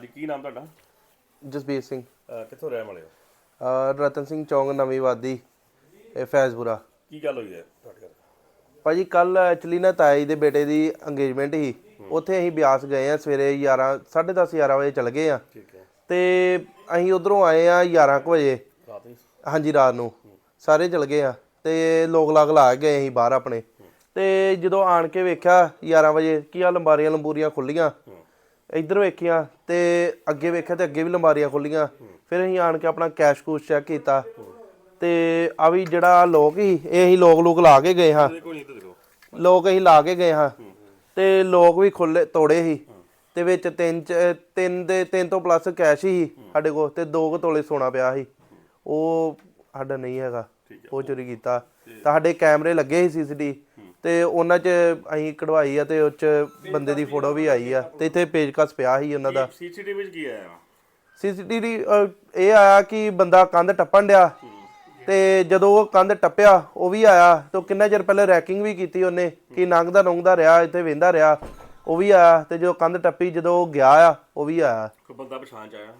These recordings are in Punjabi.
ਨਾਮ ਤੁਹਾਡਾ? ਜਸਬੀਰ ਸਿੰਘ। ਅਹ ਕਿੱਥੋਂ ਰਹਿਣ ਵਾਲੇ ਹੋ? ਅਹ ਰਤਨ ਸਿੰਘ ਚੌਂਗ ਨਵੀਂ ਵਾਦੀ ਇਹ ਫੈਜ਼ਪੁਰਾ। ਕੀ ਗੱਲ ਹੋਈ ਹੈ ਤੁਹਾਡੇ ਘਰ? ਭਾਜੀ ਕੱਲ ਐਕਚੁਅਲੀ ਨਾ ਤਾਈ ਦੇ ਬੇਟੇ ਦੀ ਇੰਗੇਜਮੈਂਟ ਸੀ। ਉੱਥੇ ਅਸੀਂ ਬਿਆਸ ਗਏ ਆ ਸਵੇਰੇ 11 10:30 11 ਵਜੇ ਚਲ ਗਏ ਆ ਠੀਕ ਹੈ। ਤੇ ਅਸੀਂ ਉਧਰੋਂ ਆਏ ਆ 11 ਕੁ ਵਜੇ। ਰਾਤ ਨੂੰ? ਹਾਂਜੀ ਰਾਤ ਨੂੰ। ਸਾਰੇ ਚਲ ਗਏ ਆ ਤੇ ਲੋਕ ਲਾਗ ਲਾ ਕੇ ਗਏ ਅਸੀਂ ਬਾਹਰ ਆਪਣੇ। ਤੇ ਜਦੋਂ ਆਣ ਕੇ ਵੇਖਿਆ 11 ਵਜੇ ਕੀ ਆ ਲੰਬਾਰੀਆਂ ਲੰਬੂਰੀਆਂ ਖੁੱਲੀਆਂ ਇੱਧਰ ਵੇਖੀਆਂ ਤੇ ਅੱਗੇ ਵੇਖਿਆ ਤੇ ਅੱਗੇ ਵੀ ਲੰਬਾਰੀਆਂ ਖੁੱਲੀਆਂ। ਫਿਰ ਅਸੀਂ ਆਣ ਕੇ ਆਪਣਾ ਕੈਸ਼ ਕੂਸ਼ ਚੈੱਕ ਕੀਤਾ। ਤੇ ਆ ਵੀ ਜਿਹੜਾ ਲੋਕ ਹੀ ਇਹ ਅਸੀਂ ਲੋਕ ਲੋਕ ਲਾ ਕੇ ਗਏ ਹਾਂ। ਲੋਕ ਅਸੀਂ ਲਾ ਕੇ ਗਏ ਹਾਂ। ਤੇ ਲੋਕ ਵੀ ਖੁੱਲੇ ਤੋੜੇ ਸੀ। ਤੇ ਵਿੱਚ ਤਿੰਨ ਚ- ਤਿੰਨ ਦੇ ਤਿੰਨ ਤੋਂ ਪਲੱਸ ਕੈਸ਼ ਹੀ ਸਾਡੇ ਕੋਲ ਤੇ ਦੋ ਕੁ ਤੋਲੇ ਸੋਨਾ ਪਿਆ ਸੀ। ਉਹ ਸਾਡਾ ਨਹੀਂ ਹੈਗਾ। ਉਹ ਚੋਰੀ ਕੀਤਾ। ਤਾਂ ਸਾਡੇ ਕੈਮਰੇ ਲੱਗੇ ਸੀ ਸੀਸੀਟੀ ਤੇ ਉਹਨਾਂ 'ਚ ਅਸੀਂ ਕਢਵਾਈ ਆ ਤੇ ਉਹ 'ਚ ਬੰਦੇ ਦੀ ਫੋਟੋ ਵੀ ਆਈ ਆ ਤੇ ਇੱਥੇ ਪੇਜਕਸ ਪਿਆ ਸੀ ਉਹਨਾਂ ਦਾ। ਸੀਸੀਟੀਵੀ ਵਿੱਚ ਕੀ ਆਇਆ? ਸੀਸੀਟੀਵੀ ਇਹ ਆਇਆ ਕਿ ਬੰਦਾ ਕੰਧ ਟੱਪਣ ਡਿਆ ਤੇ ਜਦੋਂ ਉਹ ਕੰਧ ਟੱਪਿਆ ਉਹ ਵੀ ਆਇਆ ਤੇ ਕਿੰਨਾ ਚਿਰ ਪਹਿਲੇ ਰੈਕਿੰਗ ਵੀ ਕੀਤੀ ਉਹਨੇ ਕਿ ਨੰਗਦਾ ਨੰਗਦਾ ਰਿਹਾ ਇੱਥੇ ਵੇਂਦਾ ਰਿਹਾ ਉਹ ਵੀ ਆਇਆ ਤੇ ਜਦੋਂ ਕੰਧ ਟੱਪੀ ਜਦੋਂ ਉਹ ਗਿਆ ਆ ਉਹ ਵੀ ਆਇਆ। ਕੋਈ ਬੰਦਾ ਪਛਾਣ ਚ ਆਇਆ?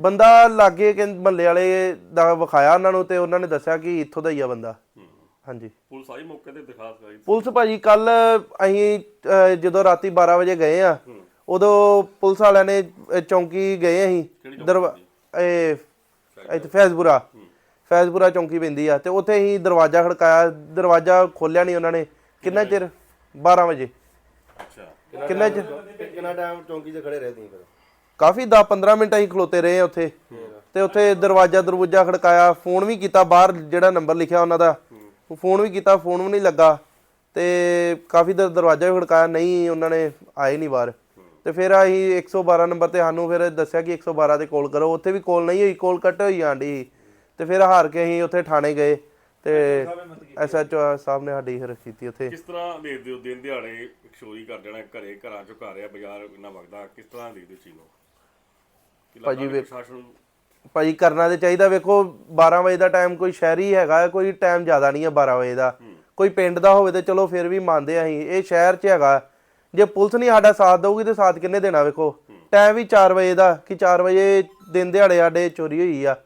ਬੰਦਾ ਲਾਗੇ ਕਿ ਮਹੱਲੇ ਵਾਲੇ ਦਾ ਵਿਖਾਇਆ ਉਹਨਾਂ ਨੂੰ ਤੇ ਉਹਨਾਂ ਨੇ ਦੱਸਿਆ ਕਿ ਇੱਥੋਂ ਦਾ ਹੀ ਆ ਬੰਦਾ। ਹਾਂਜੀ। ਪੁਲਿਸ ਆਈ ਮੌਕੇ ਤੇ ਦਿਖਾ ਸਕਾਈ ਪੁਲਿਸ ਭਾਜੀ ਕੱਲ ਅਸੀਂ ਅਹ, ਜਦੋਂ ਰਾਤੀ 12 ਵਜੇ ਗਏ ਆ ਉਦੋਂ ਪੁਲਿਸ ਵਾਲਿਆਂ ਨੇ ਅਹ, ਚੌਂਕੀ ਗਏ ਅਸੀਂ ਦਰਵਾ ਇਹ ਇੱਥੇ ਫੈਜ਼ਪੁਰਾ। ਫੈਜ਼ਪੁਰਾ ਚੌਂਕੀ ਪੈਂਦੀ ਆ ਤੇ ਉੱਥੇ ਅਸੀਂ ਦਰਵਾਜ਼ਾ ਖੜਕਾਇਆ ਦਰਵਾਜ਼ਾ ਖੋਲਿਆ ਨਹੀਂ ਉਹਨਾਂ ਨੇ। ਕਿੰਨਾ ਚਿਰ? 12 ਵਜੇ। ਅੱਛਾ। ਕਿੰਨਾ ਚਿਰ? ਕਿੰਨਾ ਟਾਈਮ ਚੌਂਕੀ 'ਚ ਖੜੇ ਰਹੇ ਤੁਸੀਂ ਫਿਰ? ਕਾਫੀ 10 15 ਮਿੰਟ ਅਸੀਂ ਖਲੋਤੇ ਰਹੇ ਆ ਉੱਥੇ। ਤੇ ਉੱਥੇ ਦਰਵਾਜ਼ਾ ਦਰਵਾਜ਼ਾ ਖੜਕਾਇਆ ਫੋਨ ਵੀ ਕੀਤਾ ਬਾਹਰ ਜਿਹੜਾ ਨੰਬਰ ਲਿਖਿਆ ਉਹਨਾਂ ਦਾ। ਉਹ ਫੋਨ ਵੀ ਕੀਤਾ ਫੋਨ ਵੀ ਨਹੀਂ ਲੱਗਾ ਤੇ ਕਾਫੀ ਦਰ ਦਰਵਾਜ਼ਾ ਵੀ ਖੜਕਾਇਆ ਨਹੀਂ ਉਹਨਾਂ ਨੇ ਆਏ ਨਹੀਂ ਬਾਹਰ। ਤੇ ਫਿਰ ਅਸੀਂ 112 ਨੰਬਰ ਤੇ ਸਾਨੂੰ ਫਿਰ ਦੱਸਿਆ ਕਿ 112 ਤੇ ਕਾਲ ਕਰੋ ਉੱਥੇ ਵੀ ਕਾਲ ਨਹੀਂ ਹੋਈ ਕਾਲ ਕੱਟ ਹੋਈ ਆਂਡੀ ਤੇ ਫਿਰ ਹਾਰ ਕੇ ਅਸੀਂ ਉੱਥੇ ਥਾਣੇ ਗਏ ਤੇ ਐਸਐਚਓ ਸਾਹਿਬ ਨੇ ਸਾਡੀ ਫਿਰ ਕੀਤੀ ਉੱਥੇ। ਕਿਸ ਤਰ੍ਹਾਂ ਦੇਖਦੇ ਹੋ ਦਿਨ ਦਿਹਾੜੇ ਚੋਰੀ ਕਰ ਜਾਣਾ ਘਰੇ ਘਰਾਂ ਚੋਂ ਘਰ ਆ ਬਾਜ਼ਾਰ ਇੰਨਾ ਵਗਦਾ ਕਿਸ ਤਰ੍ਹਾਂ ਦੇਖਦੇ ਹੋ ਚੀਜ਼ ਨੂੰ? ਭਾਜੀ ਵੀ ਪ੍ਰਸ਼ਾਸਨ ਭਾਜੀ ਕਰਨਾ ਤੇ ਚਾਹੀਦਾ ਵੇਖੋ 12 ਵਜੇ ਦਾ ਟਾਈਮ ਕੋਈ ਸ਼ਹਿਰੀ ਹੈਗਾ ਕੋਈ ਟਾਈਮ ਜ਼ਿਆਦਾ ਨਹੀਂ ਹੈ 12 ਵਜੇ ਦਾ। ਕੋਈ ਪਿੰਡ ਦਾ ਹੋਵੇ ਤੇ ਚਲੋ ਫਿਰ ਵੀ ਮੰਨਦੇ ਆ ਅਸੀਂ। ਇਹ ਸ਼ਹਿਰ 'ਚ ਹੈਗਾ। ਜੇ ਪੁਲਿਸ ਨਹੀਂ ਸਾਡਾ ਸਾਥ ਦਊਗੀ ਤੇ ਸਾਥ ਕਿੰਨੇ ਦੇਣਾ ਵੇਖੋ? ਟਾਈਮ ਵੀ 4 ਵਜੇ ਦਾ ਕਿ 4 ਵਜੇ ਦਿਨ ਦਿਹਾੜੇ ਸਾਡੇ ਚੋਰੀ ਹੋਈ ਆ।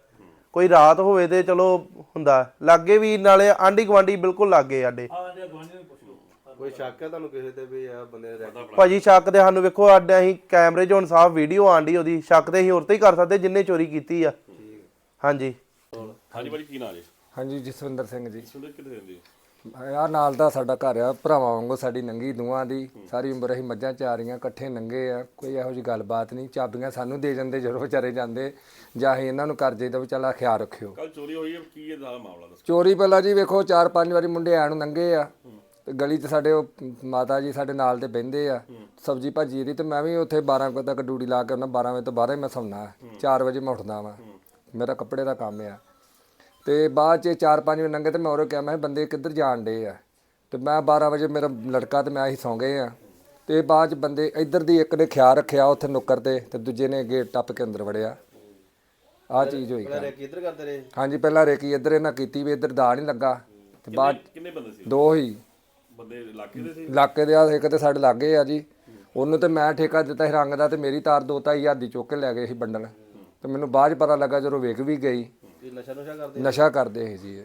ਕੋਈ ਰਾਤ ਹੋਵੇ ਤੇ ਚਲੋ ਹੁੰਦਾ। ਲਾਗੇ ਵੀ ਨਾਲੇ ਆਂਢੀ ਗੁਆਂਢੀ ਬਿਲਕੁਲ ਲਾਗੇ ਸਾਡੇ। ਕੋਈ ਸ਼ੱਕ ਹੈ ਤੁਹਾਨੂੰ ਕਿਸੇ ਤੇ ਵੀ ਆ ਬੰਦੇ ਨੇ ਰੈਕ ਭਾਜੀ ਸ਼ੱਕ ਤੇ ਸਾਨੂੰ ਵੇਖੋ ਸਾਡੇ ਅਸੀਂ ਕੈਮਰੇ 'ਚ ਹੁਣ ਸਾਫ਼ ਵੀਡੀਓ ਆਂਡੀ ਉਹਦੀ। ਸ਼ੱਕ ਤੇ ਅਸੀਂ ਹੋਰ ਤੇ ਹੀ ਕਰ ਸਕਦੇ ਜਿੰਨੇ ਚੋਰੀ ਕੀਤੀ ਆ। ਹਾਂਜੀ। ਹਾਂਜੀ ਭਾਜੀ ਕੀ ਨਾਂ ਜੀ? ਹਾਂਜੀ ਜਸਵਿੰਦਰ ਸਿੰਘ ਜੀ। ਸੁਣਦੇ ਕਿੱਥੇ ਰਹਿੰਦੇ ਹੋ? ਆ ਨਾਲ ਦਾ ਸਾਡਾ ਘਰ ਆ ਭਰਾਵਾਂ ਵਾਂਗੂ ਸਾਡੀ ਨੰਗੀ ਦੂਆਂ ਦੀ। ਸਾਰੀ ਉਮਰ ਅਸੀਂ ਮੱਝਾਂ ਚਾਰੀਆਂ ਇਕੱਠੇ ਨੰਗੇ ਆ। ਕੋਈ ਇਹੋ ਜੀ ਗੱਲਬਾਤ ਨਹੀਂ। ਚਾਬੀਆਂ ਸਾਨੂੰ ਦੇ ਜਾਂਦੇ ਜਦੋਂ ਵਿਚਾਰੇ ਜਾਂਦੇ। ਜਾਂ ਅਸੀਂ ਇਹਨਾਂ ਨੂੰ ਕਰ ਜਾਈਦਾ ਵੀ ਚੱਲ ਆਹ ਖਿਆਲ ਰੱਖਿਓ। ਕੱਲ ਚੋਰੀ ਹੋਈ ਹੈ ਕੀ ਇਹ ਸਾਰਾ ਮਾਮਲਾ ਦੱਸੋ? ਚੋਰੀ ਪਹਿਲਾਂ ਜੀ ਵੇਖੋ ਚਾਰ ਪੰਜ ਵਾਰੀ ਮੁੰਡੇ ਆਣ ਨੰਗੇ ਆ। ਗਲੀ 'ਚ ਸਾਡੇ ਉਹ ਮਾਤਾ ਜੀ ਸਾਡੇ ਨਾਲ ਦੇ ਬਹਿੰਦੇ ਆ ਸਬਜੀ ਭਾਜੀ ਦੀ ਤੇ ਮੈਂ ਵੀ ਉੱਥੇ 12 ਵਜੇ ਤੱਕ ਡਿਊਟੀ ਲਾ ਕੇ ਉਹਨਾਂ 12 ਵਜੇ ਤੋਂ ਬਾਅਦ ਹੀ ਮੈਂ ਸੌਣਾ 4 ਵਜੇ ਮੈਂ ਉੱਠਦਾ ਵਾਂ। ਮੇਰਾ ਕੱਪੜੇ ਦਾ ਕੰਮ ਆ। ਤੇ ਬਾਅਦ 'ਚ 4-5 ਵਜੇ ਨੰਗੇ ਤੇ ਮੈਂ ਉਹਨੂੰ ਕਿਹਾ ਮੈਂ ਬੰਦੇ ਕਿੱਧਰ ਜਾਣ ਡੇ ਆ? ਤੇ ਮੈਂ 12 ਵਜੇ ਮੇਰਾ ਲੜਕਾ ਤੇ ਮੈਂ ਹੀ ਸੌਂ ਗਏ ਆ। ਤੇ ਬਾਅਦ 'ਚ ਬੰਦੇ ਇੱਧਰ ਦੀ ਇੱਕ ਨੇ ਖਿਆਲ ਰੱਖਿਆ ਉੱਥੇ ਨੁੱਕਰ ਤੇ ਤੇ ਦੂਜੇ ਨੇ ਗੇਟ ਟੱਪ ਕੇ ਅੰਦਰ ਵੜਿਆ। ਆ ਚੀਜ਼ ਹੋਈ ਰੈਕ ਇੱਧਰ ਕਰਦੇ ਰਹੇ? ਹਾਂਜੀ ਪਹਿਲਾਂ ਰੇਕੀ ਇੱਧਰ ਇਹਨਾਂ ਕੀਤੀ ਵੀ ਇੱਧਰ ਦਾ ਨਹੀਂ ਲੱਗਾ। ਤੇ ਬਾਅਦ ਕਿੰਨੇ ਬੰਦੇ ਸੀ? ਦੋ ਹੀ। ਬੰਦੇ ਇਲਾਕੇ ਦੇ ਸੀ? ਇਲਾਕੇ ਦੇ ਆ ਇੱਕ ਤੇ ਸਾਡੇ ਲਾਗੇ ਆ ਜੀ। ਉਹਨੂੰ ਤੇ ਮੈਂ ਠੇਕਾ ਦਿੱਤਾ ਸੀ ਰੰਗ ਦਾ ਤੇ ਮੇਰੀ ਤਾਰ ਦੋ ਢਾਈ ਹਜ਼ਾਰ ਦੀ ਚੁੱਕ ਕੇ ਲੈ ਗਏ ਸੀ ਬੰਡਲ। ਤੇ ਮੈਨੂੰ ਬਾਅਦ 'ਚ ਪਤਾ ਲੱਗਾ ਜਦੋਂ ਵੇਖ ਵੀ ਗਈ। ਇਹ ਨਸ਼ਾ ਨੁਸ਼ਾ ਕਰਦੇ ਨਸ਼ਾ ਕਰਦੇ ਸੀ ਜੀ। ਇਹ।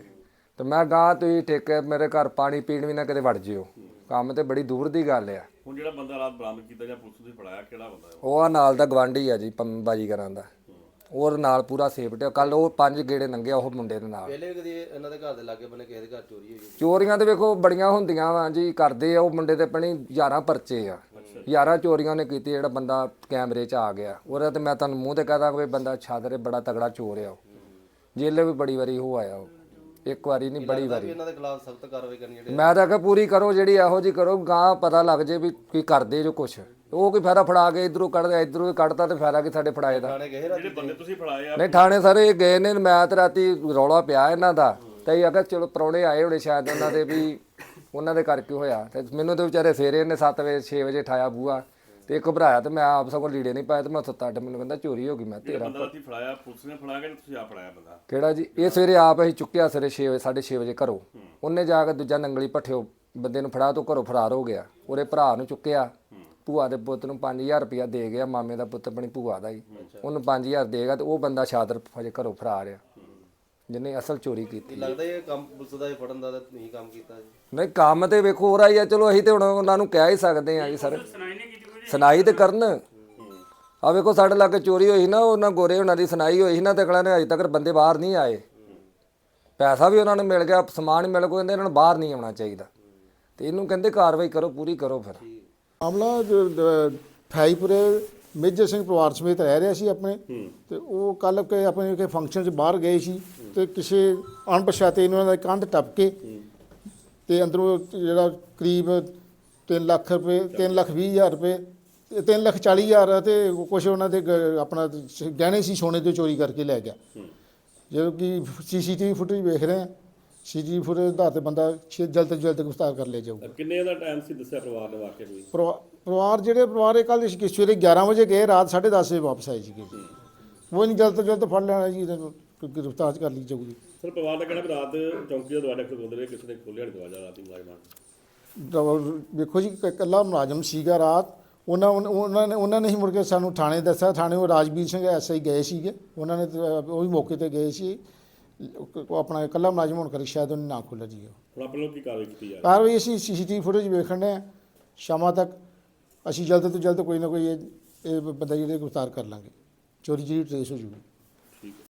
ਤੇ ਮੈਂ ਗਾਂ ਤੁਸੀਂ ਠੇਕੇ ਮੇਰੇ ਘਰ ਪਾਣੀ ਪੀਣ ਵੀ ਨਾ ਕਦੇ ਵੜ ਜਿਓ। ਕੰਮ ਤੇ ਬੜੀ ਦੂਰ ਦੀ ਗੱਲ ਆ। ਹੁਣ ਜਿਹੜਾ ਬੰਦਾ ਰਾਤ ਬਰਾਮਦ ਕੀਤਾ ਜਾਂ ਪੁਲਿਸ ਨੇ ਫੜਾਇਆ ਕਿਹੜਾ ਬੰਦਾ ਹੈ ਉਹ? ਉਹ ਆ ਨਾਲ ਦਾ ਗਵਾਂਢੀ ਆ ਜੀ ਪੰਮ ਬਾਜੀ ਕਰਾਂ ਦਾ। ਉਹਦੇ ਨਾਲ ਪੂਰਾ ਸੇਫਟੀ ਕੱਲ ਉਹ ਪੰਜ ਗੇੜੇ ਲੰਘੇ ਉਹ ਮੁੰਡੇ ਦੇ ਨਾਲ। ਪਹਿਲੇ ਵੀ ਕਦੀ ਇਹਨਾਂ ਦੇ ਘਰ ਦੇ ਲਾਗੇ ਬੰਨੇ ਕਿਸੇ ਦੇ ਘਰ ਚੋਰੀ ਹੋਈ ਚੋਰੀਆਂ ਤੇ ਵੇਖੋ ਬੜੀਆਂ ਹੁੰਦੀਆਂ ਵਾ ਜੀ ਕਰਦੇ ਆ ਉਹ ਮੁੰਡੇ ਤੇ ਪਣੀ 11 ਪਰਚੇ ਆ। 11 ਚੋਰੀਆਂ ਨੇ ਕੀਤੀ ਜਿਹੜਾ ਬੰਦਾ ਕੈਮਰੇ 'ਚ ਆ ਗਿਆ। ਉਹਦਾ ਤੇ ਮੈਂ ਤੁਹਾਨੂੰ ਮੂੰਹ ਤੇ ਕਹਦਾ ਕਿ ਬੰਦਾ ਛਾਦਰੇ ਬੜਾ ਤਗੜਾ ਚੋਰ ਆ ਉਹ। ਜੇਲੇ ਵੀ ਬੜੀ ਵਾਰੀ ਹੋ ਆਇਆ ਉਹ। ਇੱਕ ਵਾਰੀ ਨਹੀਂ ਬੜੀ ਵਾਰੀ। ਇਹਨਾਂ ਦੇ ਖਿਲਾਫ ਸਖਤ ਕਾਰਵਾਈ ਕਰਨੀ ਜਿਹੜੇ ਮੈਂ ਤਾਂ ਕਿਹਾ ਪੂਰੀ ਕਰੋ ਜਿਹੜੀ ਇਹੋ ਜੀ ਕਰੋ ਗਾਂ ਪਤਾ ਲੱਗ ਜੇ ਵੀ ਕੀ ਕਰਦੇ ਜੋ ਕੁਛ। ਉਹ ਕੋਈ ਫਾਇਦਾ ਫੜਾ ਕੇ ਇਧਰੋਂ ਕੱਢਦੇ ਇਧਰੋਂ ਕੱਢਤਾ ਤੇ ਫਾਇਦਾ ਕਿ ਸਾਡੇ ਫੜਾਏ ਦਾ। ਥਾਣੇ ਗਏ ਰਾਤੀ ਜਿਹੜੇ ਬੰਦੇ ਤੁਸੀਂ ਫੜਾਏ ਆ। ਨਹੀਂ ਥਾਣੇ ਸਾਰੇ ਗਏ ਨੇ ਮੈਂ ਤੇ ਰਾਤੀ ਰੌਲਾ ਪਿਆ ਇਹਨਾਂ ਦਾ। ਤੇ ਇਹ ਅਗਰ ਚਲੋ ਪ੍ਰਾਹੁਣੇ ਆਏ ਹੋਣੇ ਸ਼ਾਇਦ ਉਹਨਾਂ ਦੇ ਵੀ ਉਹਨਾਂ ਦੇ ਕਰਕੇ ਹੋਇਆ। ਤੇ ਮੈਨੂੰ ਤੇ ਵਿਚਾਰੇ ਸਵੇਰੇ ਇਹਨੇ 7 ਵਜੇ 6 ਵਜੇ ਠਾਇਆ ਬੂਆ ਤੇ ਘਬਰਾਇਆ ਤੇ ਮੈਂ ਆਪ ਸਗੋਂ ਲੀੜੇ ਨਹੀਂ ਪਾਏ ਤੇ ਮੈਂ ਸੁੱਤਾ ਅੱਡ ਮੈਨੂੰ ਕਹਿੰਦਾ ਚੋਰੀ ਹੋ ਗਈ ਮੈਂ ਤੇਰਾ ਬੰਦਾ ਰਾਤੀ ਫੜਾਇਆ ਪੁਲਿਸ ਨੇ ਫੜਾਇਆ ਕਿ ਤੁਸੀਂ ਆ ਫੜਾਇਆ ਬੰਦਾ? ਕਿਹੜਾ ਜੀ? ਇਹ ਸਵੇਰੇ ਆਪ ਅਸੀਂ ਚੁੱਕਿਆ ਸਵੇਰੇ 6 ਵਜੇ 6:30 ਵਜੇ ਘਰੋਂ। ਉਹਨੇ ਜਾ ਕੇ ਦੂਜਾ ਨੰਗਲੀ ਪੱਠਿਓ ਬੰਦੇ ਨੂੰ ਫੜਾ ਤੋਂ ਘਰੋਂ ਫਰਾਰ ਹੋ ਗਿਆ। ਉਹਦੇ ਭਰਾ ਨੂੰ ਚੁੱਕਿਆ। ਭੂਆ ਦੇ ਪੁੱਤ ਨੂੰ 5000 ਰੁਪਇਆ ਦੇ ਗਿਆ ਮਾਮੇ ਦਾ ਪੁੱਤ ਆਪਣੀ ਭੂਆ ਦਾ ਹੀ। ਉਹਨੂੰ 5000 ਦੇਗਾ ਤੇ ਉਹ ਬੰਦਾ ਸ਼ਾਦਰ ਹਜੇ ਘਰੋਂ ਫਰਾਰ ਆ। ਜਿਹਨੇ ਅਸਲ ਚੋਰੀ ਕੀਤੀ। ਲੱਗਦਾ ਇਹ ਕੰਮ ਪੁਲਿਸ ਦਾ ਇਹ ਫੜਨ ਦਾ ਤਾਂ ਨਹੀਂ ਕੰਮ ਕੀਤਾ ਜੀ। ਨਹੀਂ ਕੰਮ ਤੇ ਵੇਖੋ ਹੋ ਰਹੀ ਆ ਚਲੋ ਅਸੀਂ ਤੇ ਹੁਣ ਉਹਨਾਂ ਨੂੰ ਕਹਿ ਹੀ ਸਕਦੇ ਆ ਜੀ ਸਰ। ਸੁਣਾਈ ਤੇ ਕਰਨ। ਆ ਵੇਖੋ ਸਾਡੇ ਲਾਗੇ ਚੋਰੀ ਹੋਈ ਸੀ ਨਾ ਉਹਨਾਂ ਗੋਰੇ ਉਹਨਾਂ ਦੀ ਸੁਣਾਈ ਹੋਈ ਸੀ ਨਾ ਤੇ ਅਗਲਾ ਨੇ ਅਜੇ ਤੱਕ ਬੰਦੇ ਬਾਹਰ ਨਹੀਂ ਆਏ। ਪੈਸਾ ਵੀ ਉਹਨਾਂ ਨੂੰ ਮਿਲ ਗਿਆ ਸਮਾਨ ਮਿਲ ਗਿਆ ਕਹਿੰਦੇ ਇਹਨਾਂ ਨੂੰ ਬਾਹਰ ਨਹੀਂ ਆਉਣਾ ਚਾਹੀਦਾ। ਤੇ ਇਹਨੂੰ ਕਹਿੰਦੇ ਕਾਰਵਾਈ ਕਰੋ ਪੂਰੀ ਕਰੋ ਫਿਰ। ਮਾਮਲਾ ਫਾਈਪੁਰੇ ਮੇਜਰ ਸਿੰਘ ਪਰਿਵਾਰ ਸਮੇਤ ਰਹਿ ਰਿਹਾ ਸੀ ਆਪਣੇ। ਤੇ ਉਹ ਕੱਲ ਕੇ ਆਪਣੇ ਕੇ ਫੰਕਸ਼ਨ 'ਚ ਬਾਹਰ ਗਏ ਸੀ। ਤੇ ਕਿਸੇ ਅਣਪਛਾਤੇ ਇਹਨਾਂ ਦਾ ਕੰਧ ਟੱਪ ਕੇ ਤੇ ਅੰਦਰੋਂ ਜਿਹੜਾ ਕਰੀਬ 3 ਲੱਖ ਰੁਪਏ 3 ਲੱਖ 20 ਹਜ਼ਾਰ ਰੁਪਏ 3 ਲੱਖ 40 ਹਜ਼ਾਰ ਤੇ ਕੁਝ ਉਹਨਾਂ ਦੇ ਗ- ਆਪਣਾ ਗਹਿਣੇ ਸੀ ਸੋਨੇ ਦੇ ਚੋਰੀ ਕਰਕੇ ਲੈ ਗਿਆ। ਜਦੋਂ ਕਿ ਸੀਸੀਟੀਵੀ ਫੁਟੇਜ ਵੇਖ ਰਹੇ ਹਾਂ ਸੀਸੀਟੀਵੀ ਫੁਟੇਜ ਦਾ ਤੇ ਬੰਦਾ ਛੇ- ਜਲਦ ਤੋਂ ਜਲਦ ਗ੍ਰਿਫਤਾਰ ਕਰ ਲਿਆ ਜਾਊਗਾ। ਕਿੰਨੇ ਦਾ ਟਾਈਮ ਸੀ ਦੱਸਿਆ ਪਰਿਵਾਰ ਨੇ ਵਾਕਿਆ ਕੋਈ? ਪਰਿਵਾ- ਪਰਿਵਾਰ ਜਿਹੜੇ ਪਰਿਵਾਰ ਇਹ ਕੱਲ ਸਵੇਰੇ 11 ਵਜੇ ਗਏ ਰਾਤ 10:30 ਵਜੇ ਵਾਪਸ ਆਏ ਸੀਗੇ। ਉਹ ਨਹੀਂ ਜਲਦ ਤੋਂ ਜਲਦ ਫੜ ਲੈਣਾ ਜੀ ਇਹਨਾਂ ਨੂੰ ਗ੍ਰਿਫਤਾਰ ਕਰ ਲਈ ਜਾਊਗੀ। ਸਰ ਪਰਿਵਾਰ ਦਾ ਕਹਿਣਾ ਵੀ ਰਾਤ ਚੌਂਕੀ ਦਾ ਦਰਵਾਜ਼ਾ ਖੋਲਦੇ ਰਹੇ ਕਿਸੇ ਨੇ ਖੋਲ੍ਹਿਆ ਨਹੀਂ ਦਰਵਾਜ਼ਾ ਰਾਤੀ ਮੁਲਾਜ਼ਮਾਂ ਨੇ। ਤਾਂ ਵੇਖੋ ਜੀ ਕ- ਇਕੱਲਾ ਮੁਲਾਜ਼ਮ ਸੀਗਾ ਰਾਤ ਉਹਨਾਂ ਉਹਨਾਂ ਨੇ ਉਹਨਾਂ ਨੇ ਹੀ ਮੁੜ ਕੇ ਸਾਨੂੰ ਥਾਣੇ ਦੱਸਿਆ। ਥਾਣੇ ਉਹ ਰਾਜਵੀਰ ਸਿੰਘ ਐਸਆਈ ਗਏ ਸੀਗੇ। ਉਹਨਾਂ ਨੇ ਉਹ ਵੀ ਮੌਕੇ ਤੇ ਗਏ ਸੀ। ਉਹ ਆਪਣਾ ਇਕੱਲਾ ਮੁਲਾਜ਼ਮ ਹੋਣ ਕਰਕੇ ਸ਼ਾਇਦ ਉਹਨੇ ਨਾ ਖੋਲ੍ਹਿਆ ਜੀ ਉਹ। ਹੁਣ ਆਪਣੇ ਲੋਕ ਕੀ ਕਾਰਵਾਈ ਕੀਤੀ ਜਾ ਰਹੀ ਕਾਰਵਾਈ ਅਸੀਂ ਸੀਸੀਟੀਵੀ ਫੁਟੇਜ ਵੇਖਣ ਦੇ ਸ਼ਾਮਾਂ ਤੱਕ ਅਸੀਂ ਜਲਦ ਤੋਂ ਜਲਦ ਕੋਈ ਨਾ ਕੋਈ ਇਹ ਇਹ ਬੰਦਾ ਜਿਹੜੇ ਗ੍ਰਿਫਤਾਰ ਕਰ ਲਾਂਗੇ। ਚੋਰੀ ਜਿਹੜੀ ਟ੍ਰੇਸ ਹੋ ਜੂਗੀ।